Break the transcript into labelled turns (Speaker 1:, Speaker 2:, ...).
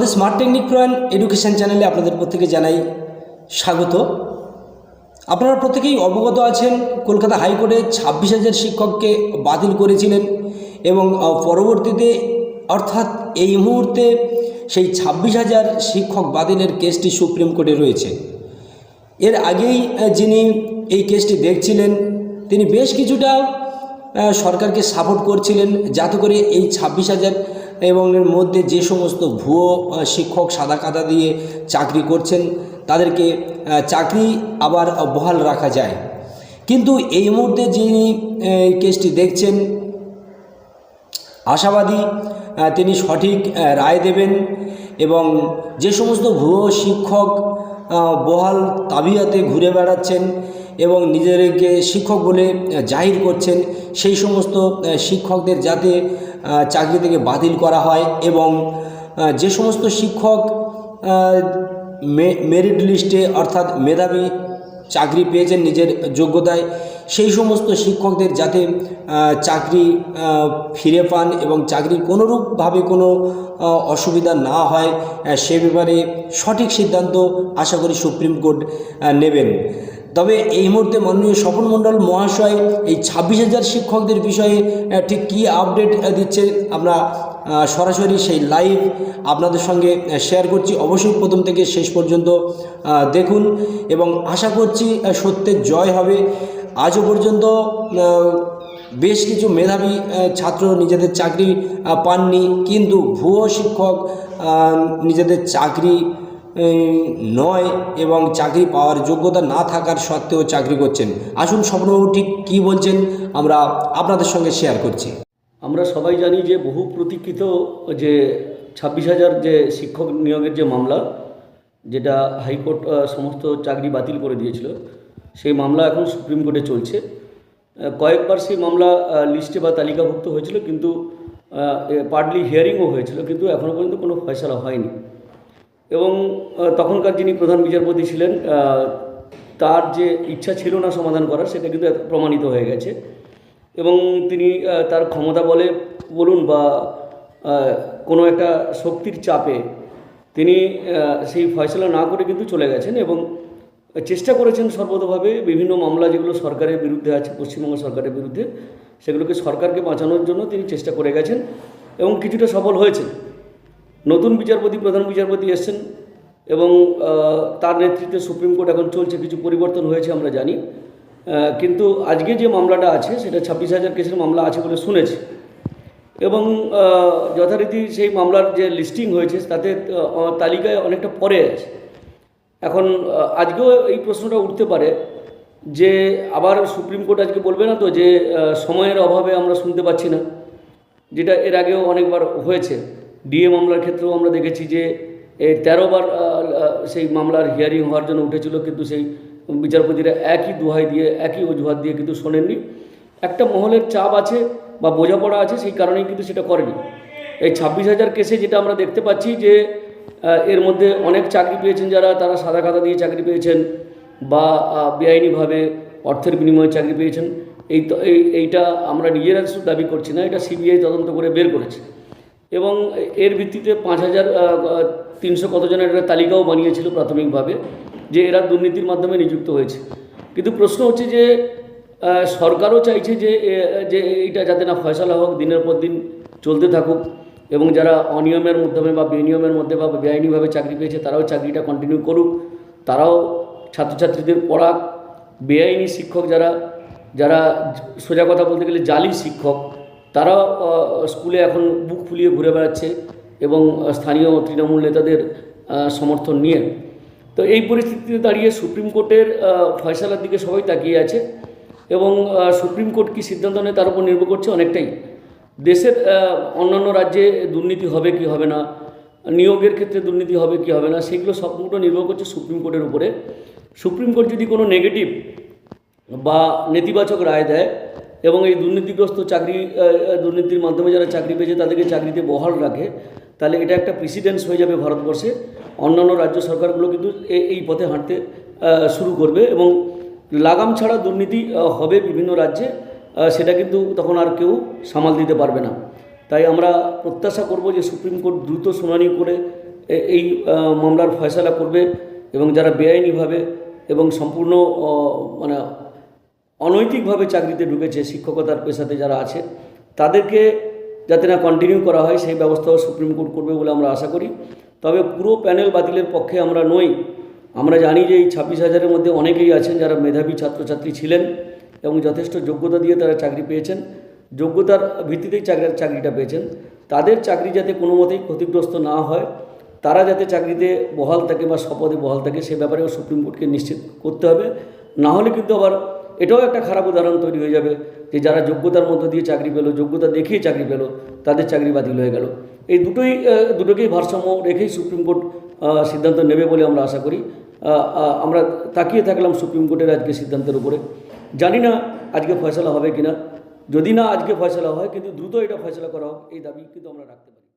Speaker 1: আমাদের smart technique প্রয়ান education চ্যানেলে আপনাদের প্রত্যেকে জানাই স্বাগত। আপনারা প্রত্যেকেই অবগত আছেন, কলকাতা হাইকোর্টে ছাব্বিশ হাজার শিক্ষককে বাতিল করেছিলেন এবং পরবর্তীতে অর্থাৎ এই মুহূর্তে সেই ছাব্বিশ হাজার শিক্ষক বাতিলের কেসটি সুপ্রিম কোর্টে রয়েছে। এর আগেই যিনি এই কেসটি দেখছিলেন, তিনি বেশ কিছুটা সরকারকে সাপোর্ট করছিলেন, যাতে করে এই ছাব্বিশ হাজার এবং এর মধ্যে যে সমস্ত ভুয়ো শিক্ষক সাদা কাদা দিয়ে চাকরি করছেন, তাদেরকে চাকরি আবার বহাল রাখা যায়। কিন্তু এই মুহূর্তে যিনি কেসটি দেখছেন, আশাবাদী তিনি সঠিক রায় দেবেন এবং যে সমস্ত ভুয়ো শিক্ষক বহাল তাবিয়াতে ঘুরে বেড়াচ্ছেন এবং নিজেদেরকে শিক্ষক বলে জাহির করছেন। সেই সমস্ত শিক্ষকদের যাতে চাকরি থেকে বাতিল করা হয় এবং যে সমস্ত শিক্ষক মেরিট লিস্টে অর্থাৎ মেধাবী চাকরি পেয়েছেন নিজের যোগ্যতায়, সেই সমস্ত শিক্ষকদের যাতে চাকরি ফিরে পান এবং চাকরি কোনোরূপভাবে কোনো অসুবিধা না হয় সে ব্যাপারে সঠিক সিদ্ধান্ত আশা করি সুপ্রিম কোর্ট নেবেন। তবে এই মুহূর্তে মাননীয় স্বপন মণ্ডল মহাশয় এই ছাব্বিশ হাজার শিক্ষকদের বিষয়ে ঠিক কী আপডেট দিচ্ছে আমরা সরাসরি সেই লাইভ আপনাদের সঙ্গে শেয়ার করছি। অবশ্যই প্রথম থেকে শেষ পর্যন্ত দেখুন। এবং আশা করছি সত্যের জয় হবে। আজও পর্যন্ত বেশ কিছু মেধাবী ছাত্র নিজেদের চাকরি পাননি। কিন্তু ভুয়ো শিক্ষক নিজেদের চাকরি নয় এবং চাকরি পাওয়ার যোগ্যতা না থাকার সত্ত্বেও চাকরি করছেন। আসুন স্বপ্নবাবু ঠিক কী বলছেন আমরা আপনাদের সঙ্গে শেয়ার করছি।
Speaker 2: আমরা সবাই জানি যে বহু প্রতীক্ষিত যে ছাব্বিশ হাজার যে শিক্ষক নিয়োগের যে মামলা, যেটা হাইকোর্ট সমস্ত চাকরি বাতিল করে দিয়েছিল, সেই মামলা এখন সুপ্রিম কোর্টে চলছে। কয়েকবার সেই মামলা লিস্টে বা তালিকাভুক্ত হয়েছিল, কিন্তু পার্টলি হিয়ারিংও হয়েছিল, কিন্তু এখনও পর্যন্ত কোনো ফয়সলা হয়নি। এবং তখনকার যিনি প্রধান বিচারপতি ছিলেন তার যে ইচ্ছা ছিল না সমাধান করার, সেটা কিন্তু প্রমাণিত হয়ে গেছে। এবং তিনি তার ক্ষমতা বলে বলুন বা কোনো একটা শক্তির চাপে তিনি সেই ফয়সলা না করে কিন্তু চলে গেছেন এবং চেষ্টা করেছেন সর্বতভাবে বিভিন্ন মামলা যেগুলো সরকারের বিরুদ্ধে আছে, পশ্চিমবঙ্গ সরকারের বিরুদ্ধে, সেগুলোকে সরকারকে বাঁচানোর জন্য তিনি চেষ্টা করে গেছেন এবং কিছুটা সফল হয়েছেন। নতুন বিচারপতি, প্রধান বিচারপতি এসছেন এবং তার নেতৃত্বে সুপ্রিম কোর্ট এখন চলছে, কিছু পরিবর্তন হয়েছে আমরা জানি। কিন্তু আজকে যে মামলাটা আছে, সেটা ছাব্বিশ হাজার কেসের মামলা আছে বলে শুনেছি। এবং যথারীতি সেই মামলার যে লিস্টিং হয়েছে, তাতে তালিকায় অনেকটা পরে আছে। এখন আজকেও এই প্রশ্নটা উঠতে পারে যে, আবার সুপ্রিম কোর্ট আজকে বলবে না তো যে সময়ের অভাবে আমরা শুনতে পাচ্ছি না, যেটা এর আগেও অনেকবার হয়েছে। ডিএ মামলার ক্ষেত্রেও আমরা দেখেছি যে এই তেরোবার সেই মামলার হিয়ারিং হওয়ার জন্য উঠেছিল, কিন্তু সেই বিচারপতিরা একই দোহাই দিয়ে, একই অজুহাত দিয়ে কিন্তু শোনেননি। একটা মহলের চাপ আছে বা বোঝাপড়া আছে, সেই কারণেই কিন্তু সেটা করেনি। এই ছাব্বিশ হাজার কেসে যেটা আমরা দেখতে পাচ্ছি যে এর মধ্যে অনেক চাকরি পেয়েছেন যারা, তারা সাদা খাতা দিয়ে চাকরি পেয়েছেন বা বেআইনিভাবে অর্থের বিনিময়ে চাকরি পেয়েছেন। এই তো এইটা আমরা নিজেরা দাবি করছি না, এটা সিবিআই তদন্ত করে বের করেছে। এবং এর ভিত্তিতে পাঁচ হাজার তিনশো কতজনের একটা তালিকাও বানিয়েছিল প্রাথমিকভাবে, যে এরা দুর্নীতির মাধ্যমে নিযুক্ত হয়েছে। কিন্তু প্রশ্ন হচ্ছে যে সরকারও চাইছে যে যে এইটা যাতে না ফয়সলা হোক, দিনের পর দিন চলতে থাকুক এবং যারা অনিয়মের মাধ্যমে বা বেনিয়মের মধ্যে বা বেআইনিভাবে চাকরি পেয়েছে, তারাও চাকরিটা কন্টিনিউ করুক। তারাও ছাত্রছাত্রীদের পড়াক। বেআইনি শিক্ষক যারা যারা সোজা কথা বলতে গেলে জালি শিক্ষক আহ, স্কুলে এখন বুক ফুলিয়ে ঘুরে বেড়াচ্ছে এবং স্থানীয় তৃণমূল নেতাদের সমর্থন নিয়ে। তো এই পরিস্থিতিতে দাঁড়িয়ে সুপ্রিম কোর্টের ফয়সালার দিকে সবাই তাকিয়ে আছে এবং সুপ্রিম কোর্ট কী সিদ্ধান্ত নেয় তার উপর নির্ভর করছে অনেকটাই। দেশের অন্যান্য রাজ্যে দুর্নীতি হবে কি হবে না নিয়োগের ক্ষেত্রে দুর্নীতি হবে কি হবে না সেগুলো সবগুলো নির্ভর করছে সুপ্রিম কোর্টের উপরে। সুপ্রিম কোর্ট যদি কোনো নেগেটিভ বা নেতিবাচক রায় দেয় এবং এই দুর্নীতিগ্রস্ত চাকরি দুর্নীতির মাধ্যমে যারা চাকরি পেয়েছে তাদেরকে চাকরিতে বহাল রাখে, তাহলে এটা একটা প্রেসিডেন্স হয়ে যাবে ভারতবর্ষে। অন্যান্য রাজ্য সরকারগুলো কিন্তু এই পথে হাঁটতে শুরু করবে এবং লাগাম ছাড়া দুর্নীতি হবে বিভিন্ন রাজ্যে সেটা কিন্তু তখন আর কেউ সামাল দিতে পারবে না। তাই আমরা প্রত্যাশা করব যে সুপ্রিম কোর্ট দ্রুত শুনানি করে এই মামলার ফয়সালা করবে এবং যারা বেআইনিভাবে এবং সম্পূর্ণ মানে অনৈতিকভাবে চাকরিতে ঢুকেছে শিক্ষকতার পেশাতে যারা আছে, তাদেরকে যাতে না কন্টিনিউ করা হয়, সেই ব্যবস্থাও সুপ্রিম কোর্ট করবে বলে আমরা আশা করি। তবে পুরো প্যানেল বাতিলের পক্ষে আমরা নই। আমরা জানি যে এই ছাব্বিশ হাজারের মধ্যে অনেকেই আছেন যারা মেধাবী ছাত্রছাত্রী ছিলেন এবং যথেষ্ট যোগ্যতা দিয়ে তারা চাকরি পেয়েছেন। যোগ্যতার ভিত্তিতেই চাকরি, চাকরিটা পেয়েছেন। তাদের চাকরি যাতে কোনো মতেই ক্ষতিগ্রস্ত না হয়, তারা যাতে চাকরিতে বহাল থাকে বা শপথে বহাল থাকে, সে ব্যাপারেও সুপ্রিম কোর্টকে নিশ্চিত করতে হবে। না হলে কিন্তু আবার এটাও একটা খারাপ উদাহরণ তৈরি হয়ে যাবে যে যারা যোগ্যতার মধ্য দিয়ে চাকরি পেল, যোগ্যতা দেখিয়ে চাকরি পেল, তাদের চাকরি বাতিল হয়ে গেল। এই দুটোই দুটোকেই ভারসাম্য রেখেই সুপ্রিম কোর্ট সিদ্ধান্ত নেবে বলে আমরা আশা করি। আমরা তাকিয়ে থাকলাম সুপ্রিম কোর্টের আজকে সিদ্ধান্তের উপরে। জানি না আজকে ফয়সলা হবে কিনা। যদি না আজকে ফয়সলা হয়, কিন্তু দ্রুত এটা ফয়সলা করা হোক, এই দাবি কিন্তু আমরা রাখতে পারি।